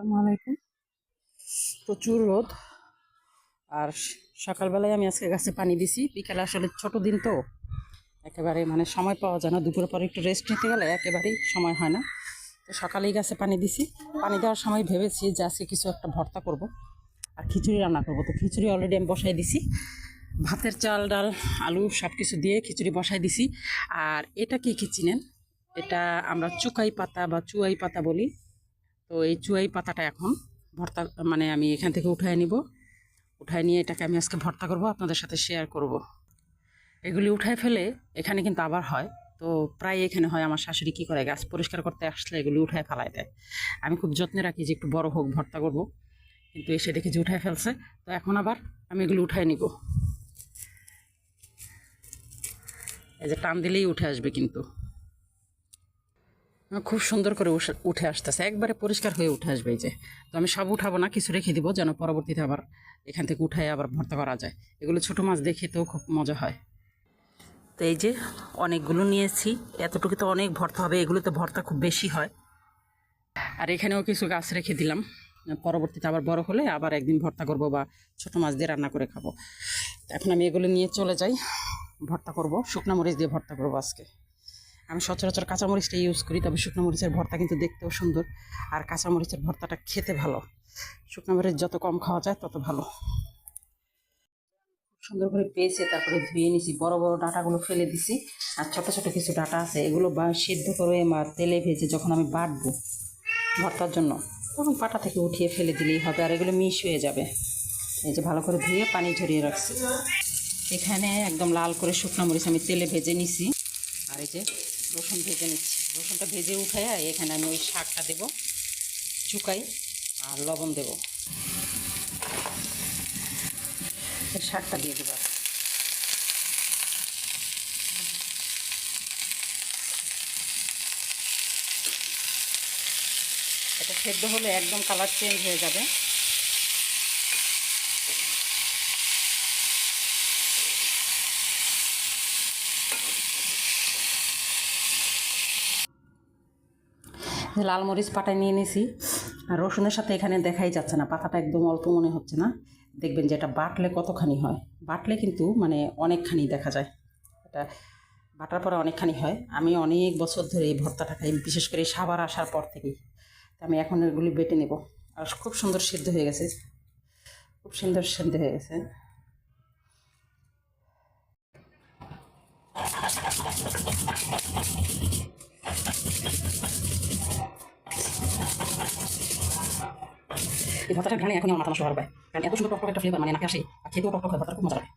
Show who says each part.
Speaker 1: আসসালামু আলাইকুম। প্রচুর রোদ। আর সকালবেলায় আমি আজকে গাছে পানি দিছি। বিকালে আসলে ছোট দিন তো। একেবারে মানে সময় পাওয়া যায় না। দুপুরের পরে একটু রেস্ট নিতে গেলে একেবারেই সময় হয় না। তো সকালেই গাছে পানি দিছি। পানি দেওয়ার সময় ভেবেছি যে আজকে কিছু একটা ভর্তা করব আর খিচুড়ি রান্না করব। তো খিচুড়ি অলরেডি আমি বসাই দিছি। ভাতের চাল, ডাল, আলু সব কিছু দিয়ে খিচুড়ি বসাই দিছি। আর এটা কি কি চিনেন? এটা আমরা চুকাই পাতা বা চুয়াই পাতা বলি। তো এই চুয়াই পাতাটা এখন ভর্তা মানে আমি এখান থেকে উঠায় নিব। উঠায় নিয়ে এটাকে আমি আজকে ভর্তা করব, আপনাদের সাথে শেয়ার করব। এগুলি উঠায় ফেলে এখানে কিন্তু আবার হয়। তো প্রায় এখানে হয়, আমার শাশুড়ি কী করে গাছ পরিষ্কার করতে আসলে এগুলি উঠায় ফেলায় দেয়। আমি খুব যত্নে রাখি যে একটু বড় হোক ভর্তা করব, কিন্তু এসে দেখি যে উঠায় ফেলছে। তো এখন আবার আমি এগুলি উঠায় নিব। এই যে টান দিলেই উঠে আসবে কিন্তু। খুব সুন্দর করে উঠে- আসতেছে। একবারে পরিষ্কার হয়ে উঠে আসবে যে। তো আমি সব উঠাবো না, কিছু রেখে দিব যেন পরবর্তীতে আবার এখান থেকে উঠায় আবার ভর্তা করা যায়। এগুলো ছোটো মাছ দেখে তো খুব মজা হয়। তো এই যে অনেকগুলো নিয়েছি। এতটুকু তো অনেক ভর্তা হবে, এগুলোতে ভর্তা খুব বেশি হয়। আর এখানেও কিছু গাছ রেখে দিলাম। পরবর্তীতে আবার বড় হলে আবার একদিন ভর্তা করব বা ছোটো মাছ দিয়ে রান্না করে খাব। এখন আমি এগুলো নিয়ে চলে যাই। ভর্তা করব, শুকনো মরিচ দিয়ে ভর্তা করব আজকে। আমি সচরাচর কাঁচামরিচটা ইউজ করি, তবে শুকনো মরিচের ভর্তা কিন্তু দেখতেও সুন্দর। আর কাঁচামরিচের ভর্তাটা খেতে ভালো। শুকনো মরিচ যত কম খাওয়া যায়, তত ভালো। সুন্দর করে পেয়েছে তারপরে ধুয়ে নিছি। বড় বড় ডাঁটাগুলো ফেলে দিছি। আর ছোট ছোট কিছু ডাঁটা আছে, এগুলো বা সিদ্ধ করে বা তেলে ভেজে যখন আমি বাটবো ভর্তার জন্য, তখন পাটা থেকে উঠিয়ে ফেলে দিলেই হবে। আর এগুলো মিশ হয়ে যাবে। এই যে ভালো করে ধুয়ে পানি ঝরিয়ে রাখছি। এখানে একদম লাল করে শুকনো মরিচ আমি তেলে ভেজে নিছি। আর এই যে রসুন ভেজে নিচ্ছি। রসুনটা ভেজে উঠে এখানে আমি ওই শাকটা দেবো চুকাই আর লবণ দেবো। শাকটা দিয়ে দেবো এটা সেদ্ধ হলে একদম কালার চেঞ্জ হয়ে যাবে। লাল মরিচ পাটায় নিয়ে নিয়েছি আর রসুনের সাথে এখানে দেখাই যাচ্ছে না, পাতাটা একদম অল্প মনে হচ্ছে না। দেখবেন যে এটা বাটলে কতখানি হয়। বাটলে কিন্তু মানে অনেকখানি দেখা যায়। এটা বাটার পরে অনেকখানি হয়। আমি অনেক বছর ধরে এই ভর্তাটা খাই, বিশেষ করে সাবার আসার পর থেকেই। তো আমি এখন এগুলি বেটে নেব। আর খুব সুন্দর সিদ্ধ হয়ে গেছে। খুব সুন্দর সিদ্ধ হয়ে গেছে। এই ভাতাটা ঘ্রাণে এখন আমার মাথা নষ্ট হওয়ার উপায় কারণ এত সুন্দর টক টক একটা ফ্লেভার মানে নাকে আসে, আর খেতেও টক টক হয় ভর্তাটা খুব মজা লাগে।